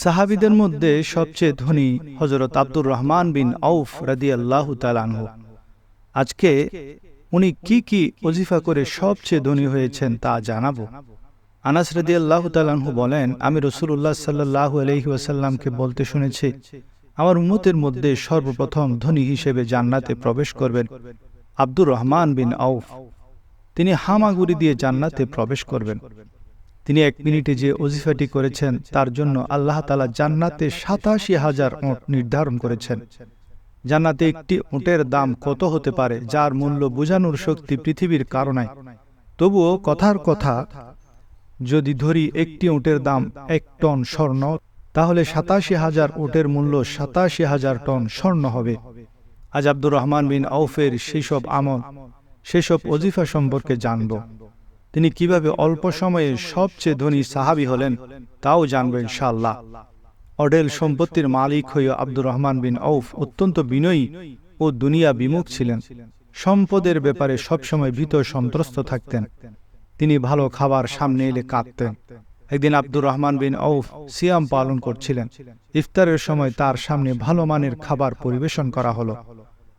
সাহাবিদের মধ্যে সবচেয়ে ধনী হজরত আব্দুর রহমান বিন আউফ রাদি আল্লাহ আজকে উনি কি কি ওজিফা করে সবচেয়ে ধনী হয়েছেন তা জানাব। আনাস রাদি আল্লাহ বলেন, আমি রসুল্লাহ সাল্লাহ আলহি ওয়াসাল্লামকে বলতে শুনেছি, আমার উম্মতের মধ্যে সর্বপ্রথম ধনী হিসেবে জান্নাতে প্রবেশ করবেন আব্দুর রহমান বিন আউফ। তিনি হামাগুড়ি দিয়ে জান্নাতে প্রবেশ করবেন। তিনি এক মিনিটে যে ওজিফাটি করেছেন, তার জন্য আল্লাহ তালা জান্নাতে সাতাশি হাজার ওঁট নির্ধারণ করেছেন। জান্নাতে একটি উঁটের দাম কত হতে পারে, যার মূল্য বোঝানোর শক্তি পৃথিবীর কারণে তবুও কথার কথা, যদি ধরি একটি উঁটের দাম এক টন স্বর্ণ, তাহলে সাতাশি হাজার উটের মূল্য সাতাশি হাজার টন স্বর্ণ হবে। আজ আব্দুর রহমান বিন আউফের সেসব আমল সেসব অজিফা সম্পর্কে জানব। তিনি কীভাবে অল্প সময়ে সবচেয়ে ধনী সাহাবি হলেন, তাও জানব ইনশাআল্লাহ। অডেল সম্পত্তির মালিক হয়ে আব্দুর রহমান বিন আউফ অত্যন্ত বিনয়ী ও দুনিয়া বিমুখ ছিলেন। সম্পদের ব্যাপারে সবসময় ভীত সন্ত্রস্ত থাকতেন। তিনি ভালো খাবার সামনে এলে কাঁদতেন। একদিন আব্দুর রহমান বিন আউফ সিয়াম পালন করছিলেন। ইফতারের সময় তার সামনে ভালো মানের খাবার পরিবেশন করা হলো।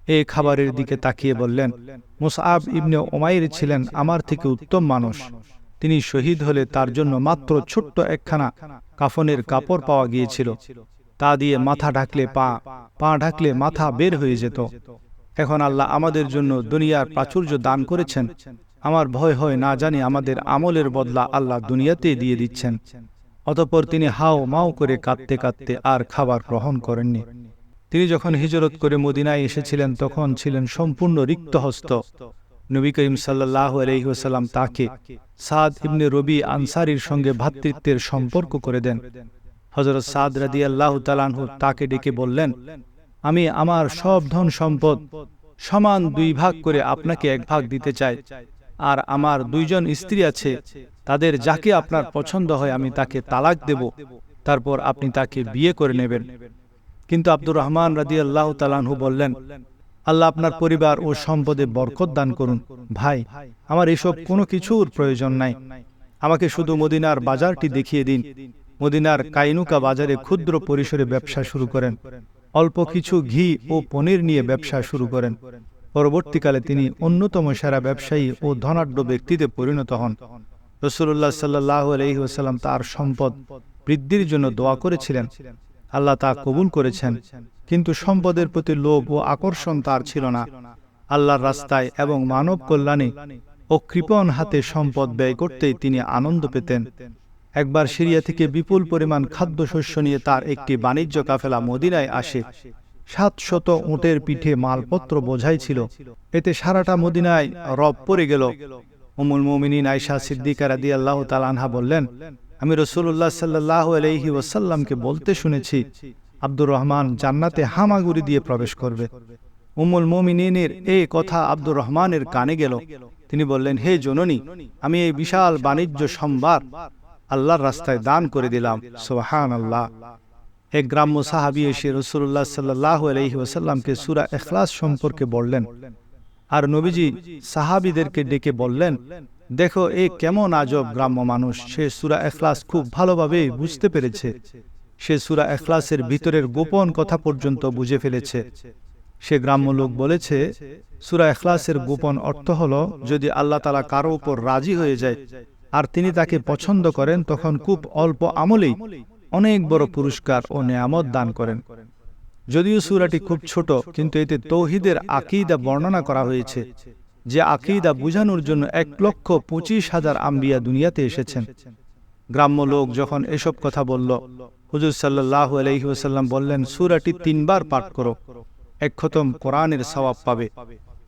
এই খাবারের দিকে তাকিয়ে বললেন, মুসআব ইবনে ওমাইর ছিলেন আমার থেকে উত্তম মানুষ। তিনি শহীদ হলে তার জন্য মাত্র ছোট্ট একখানা কাফনের কাপড় পাওয়া গিয়েছিল। তা দিয়ে মাথা ঢাকলে পা পা ঢাকলে মাথা বের হয়ে যেত। এখন আল্লাহ আমাদের জন্য দুনিয়ার প্রাচুর্য দান করেছেন। আমার ভয় হয় না জানি আমাদের আমলের বদলা আল্লাহ দুনিয়াতে দিয়ে দিচ্ছেন। অতপর তিনি হাও মাও করে কাঁদতে কাঁদতে আর খাবার গ্রহণ করেননি। তিনি যখন হিজরত করে মদিনায় এসেছিলেন, তখন ছিলেন সম্পূর্ণ রিক্ত হস্ত নবী করিম সাল্লাহ আলহিহাসাল্লাম তাকে সাদ ইবনে রবি আনসারির সঙ্গে ভ্রাতৃত্বের সম্পর্ক করে দেন। হজরত সাদ রাদি আল্লাহ তালানহু তাকে ডেকে বললেন, আমি আমার সব ধন সম্পদ সমান দুই ভাগ করে আপনাকে এক ভাগ দিতে চাই, আর আমার দুইজন স্ত্রী আছে, তাদের যাকে আপনার পছন্দ হয় আমি তাকে তালাক দেব, তারপর আপনি তাকে বিয়ে করে নেবেন। কিন্তু আব্দুর রহমান রাজি আল্লাহ তালানহু বললেন, আল্লাহ আপনার পরিবার ও সম্পদে বরকত দান করুন। ভাই, আমার এসব কোনো কিছুর প্রয়োজন নাই। আমাকে শুধু মদিনার বাজারটি দেখিয়ে দিন। মদিনার কাইনুকা বাজারে ক্ষুদ্র পরিসরে ব্যবসা শুরু করেন। অল্প কিছু ঘি ও পনির নিয়ে ব্যবসা শুরু করেন। পরবর্তীকালে তিনি অন্যতম সেরা ব্যবসায়ী ও ধনাঢ্য ব্যক্তিতে পরিণত হন। রসুল্লাহ সাল্লাহ আলহিহাস্লাম তার সম্পদ বৃদ্ধির জন্য দোয়া করেছিলেন। আল্লাহ তা কবুল করেছেন। কিন্তু সম্পদের প্রতি লোভ ও আকর্ষণ তার ছিল না। আল্লাহর রাস্তায় এবং মানব কল্যাণে ও কৃপণ হাতে সম্পদ ব্যয় করতেই তিনি আনন্দ পেতেন। একবার সিরিয়া থেকে বিপুল পরিমাণ খাদ্যশস্য নিয়ে তার একটি বাণিজ্য কাফেলা মদিনায় আসে। সাত শত উঁটের পিঠে মালপত্র বোঝাই ছিল। এতে সারাটা মদিনায় রব পড়ে গেল। উমুল মোমিনিন আয়সা সিদ্দিকা রাদি আল্লাহ তালানহা বললেন আমি রসুল্লাহ সাল্লাহ আলহি ওয়াসাল্লামকে বলতে শুনেছি, আব্দুর রহমান জান্নাতে হামাগুড়ি দিয়ে প্রবেশ করবে। উমুল মোমিনের এই কথা আব্দুর রহমানের কানে গেল। তিনি বললেন, হে জননী, আমি এই বিশাল বাণিজ্য সম্ভার আল্লাহর রাস্তায় দান করে দিলাম। সোহান আল্লাহ এক গ্রাম্য সাহাবি এসে রসুল্লাহ সাল্লাহ আলহি ওসাল্লামকে সুরা এখলাস সম্পর্কে বললেন। আর নবীজি সাহাবিদেরকে ডেকে বললেন দেখো, এ কেমন আজব গ্রাম্য মানুষ। সে সুরা এখলাস খুব ভালোভাবে বুঝতে পেরেছে। সে সুরা এখলাসের ভিতরের গোপন কথা পর্যন্ত বুঝে ফেলেছে। সে গ্রাম্য লোক বলেছে, সুরা এখলাসের গোপন অর্থ হল, যদি আল্লাহ তালা কারও উপর রাজি হয়ে যায় আর তিনি তাকে পছন্দ করেন, তখন খুব অল্প আমলেই অনেক বড় পুরস্কার ও নেয়ামত দান করেন। যদিও সুরাটি খুব ছোট, কিন্তু এতে তৌহিদের আকিদা বর্ণনা করা হয়েছে। যে আকিদা বুঝানোর জন্য এক লক্ষ পঁচিশ হাজার আম্বিয়া দুনিয়াতে এসেছেন। গ্রাম্য লোক যখন এসব কথা বলল, হুজুর সাল্লাহ আলহিহাসাল্লাম বললেন, সুরাটি তিনবার পাঠ করো, এক খতম কোরআনের সবাব পাবে।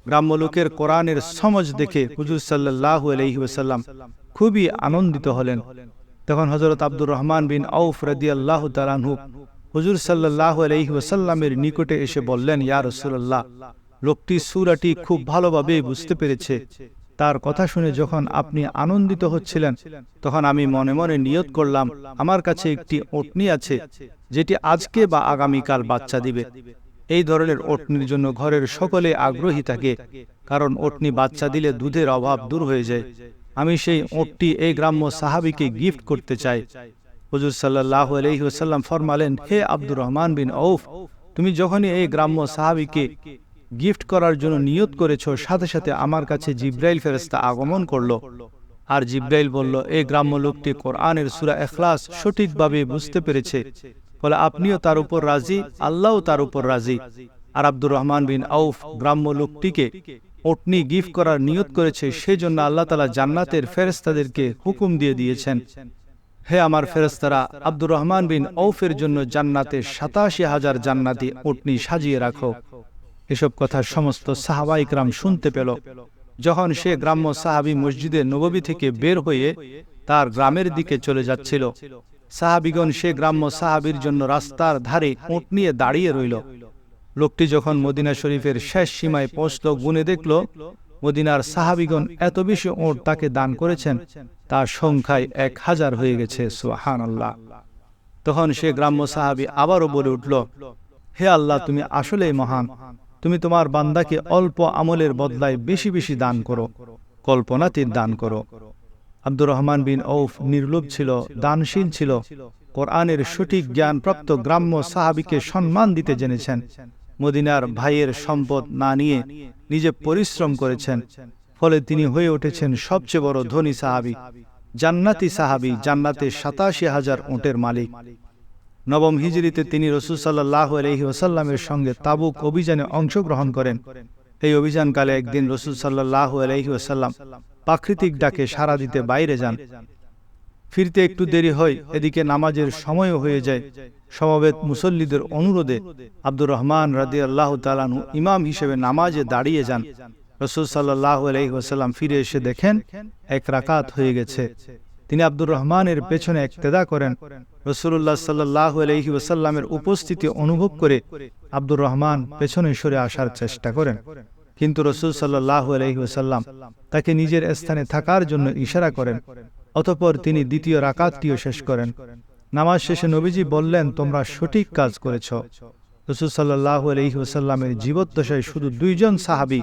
গ্রাম্য লোকের কোরআনের সমজ দেখে হুজুর সাল্লাহ আলহিহাসাল্লাম খুবই আনন্দিত হলেন। তখন হজরত আব্দুর রহমান বিন আউফ রদি আল্লাহ তালানহু হুজুর সাল্লাহ আলহি ওসাল্লামের নিকটে এসে বললেন, ইয়া রসুল্লাহ লোকটি সুরাটি খুব ভালোভাবে বুঝতে পেরেছে। তার কথা শুনে যখন আপনি আনন্দিত হচ্ছিলেন তখন আমি মনে মনে নিয়ত করলাম আমার কাছে একটি ওটনি আছে যেটি আজকে বা আগামীকাল বাচ্চা দিবে। এই ধরনের ওটনির জন্য ঘরের সকলে আগ্রহী থাকে কারণ ওটনি বাচ্চা দিলে দুধের অভাব দূর হয়ে যায়। আমি সেই ওটটি এই গ্রাম্য সাহাবিকে গিফট করতে চাই। হুজুর সাল্লাহ আলহিউসাল্লাম ফরমালেন হে আব্দুর রহমান বিন ঔফ তুমি যখনই এই গ্রাম্য সাহাবিকে গিফট করার জন্য নিয়ত করেছ, সাথে সাথে আমার কাছে জিব্রাইল ফেরেস্তা আগমন করল। আর জিব্রাইল বলল এই গ্রাম্য লোকটি কোরআনের সুরা এখলাস সঠিকভাবে বুঝতে পেরেছে। ফলে আপনিও তার উপর রাজি, আল্লাহও তার উপর রাজি। আর আব্দুর রহমান বিন আউফ গ্রাম্য লোকটিকে ওটনি গিফট করার নিয়ত করেছে সেই জন্য আল্লাহ তালা জান্নাতের ফেরেস্তাদেরকে হুকুম দিয়ে দিয়েছেন। হে আমার ফেরেস্তারা আব্দুর রহমান বিন ঔফের জন্য জান্নাতে সাতাশি হাজার জান্নাতি উটনি সাজিয়ে রাখো। এসব কথা সমস্ত সাহাবাইকরাম শুনতে পেল। যখন সে গ্রাম্য সাহাবি মসজিদে নববী থেকে বের হয়ে তার গ্রামের দিকে চলে যাচ্ছিল। সাহাবিগণ সে গ্রাম্য সাহাবির জন্য রাস্তার ধারে উঁট নিয়ে দাঁড়িয়ে রইল। লোকটি যখন মদিনা শরীফের শেষ সীমায় পৌঁছল, গুনে দেখল মদিনার সাহাবিগণ এত বেশি ওঁট তাকে দান করেছেন, তার সংখ্যায় এক হাজার হয়ে গেছে সুহান আল্লাহ তখন সে গ্রাম্য সাহাবি আবারও বলে উঠল, হে আল্লাহ, তুমি আসলেই মহান। তুমি তোমার বান্দাকে অল্প আমলের বদলায় বেশি বেশি দান করো, কল্পনাতীত দান করো। আব্দুর রহমান বিন ঔফ নির্লোভ ছিল, দানশীল ছিল, কোরআনের সঠিক জ্ঞানপ্রাপ্ত গ্রাম্য সাহাবিকে সম্মান দিতে জেনেছেন, মদিনার ভাইয়ের সম্পদ না নিয়ে নিজে পরিশ্রম করেছেন, ফলে তিনি হয়ে উঠেছেন সবচেয়ে বড় ধনী সাহাবি, জান্নাতি সাহাবি জান্নাতে সাতাশি হাজার উঁটের মালিক। নবম হিজরিতে তিনি রসুল সাল্লাহ আলহি ওসাল্লামের সঙ্গে তাবুক অভিযানে অংশগ্রহণ করেন। এই অভিযানকালে একদিন রসুল সাল্লাহ আলহি ওসাল্লাম প্রাকৃতিক ডাকে সাড়া দিতে বাইরে যান। ফিরতে একটু দেরি হয়, এদিকে নামাজের সময়ও হয়ে যায়। সমবেত মুসল্লিদের অনুরোধে আব্দুর রহমান রাদি আল্লাহ তালানু ইমাম হিসেবে নামাজে দাঁড়িয়ে যান। রসুল সাল্লাহ আলহি ওসাল্লাম ফিরে এসে দেখেন, এক রাকাত হয়ে গেছে। তিনি আব্দুর রহমানের পেছনে একতেদা করেন। রসুল্লাহ সাল্লাহ আলহি ওসাল্লামের উপস্থিতি অনুভব করে আব্দুর রহমান পেছনে সরে আসার চেষ্টা করেন। কিন্তু রসুল সাল্লাহ আলহি ওসাল্লাম তাকে নিজের স্থানে থাকার জন্য ইশারা করেন, অতপর তিনি দ্বিতীয় রাকাতটিও শেষ করেন। নামাজ শেষে নবীজি বললেন, তোমরা সঠিক কাজ করেছ। রসুল সাল্লাহ আলহি ওসাল্লামের জীবদ্দশায় শুধু দুইজন সাহাবি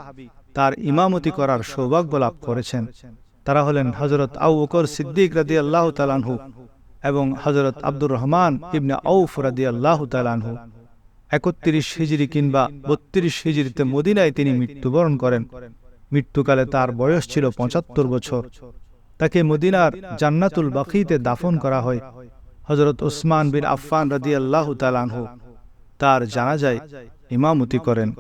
তার ইমামতি করার সৌভাগ্য লাভ করেছেন। তারা হলেন হজরত আউ ওকর সিদ্দিক রাদি আল্লাহ তালানহু এবং হজরত আব্দুর রহমান ইবনে আউফ রাদি আল্লাহ তালানহু একত্রিশ হিজড়ি কিংবা বত্রিশ হিজড়িতে মদিনায় তিনি মৃত্যুবরণ করেন। মৃত্যুকালে তার বয়স ছিল পঁচাত্তর বছর। তাকে মদিনার জান্নাতুল বাকিতে দাফন করা হয়। হজরত ওসমান বিন আফফান রাদি আল্লাহ তালানহু তার জানাজায় ইমামতি করেন।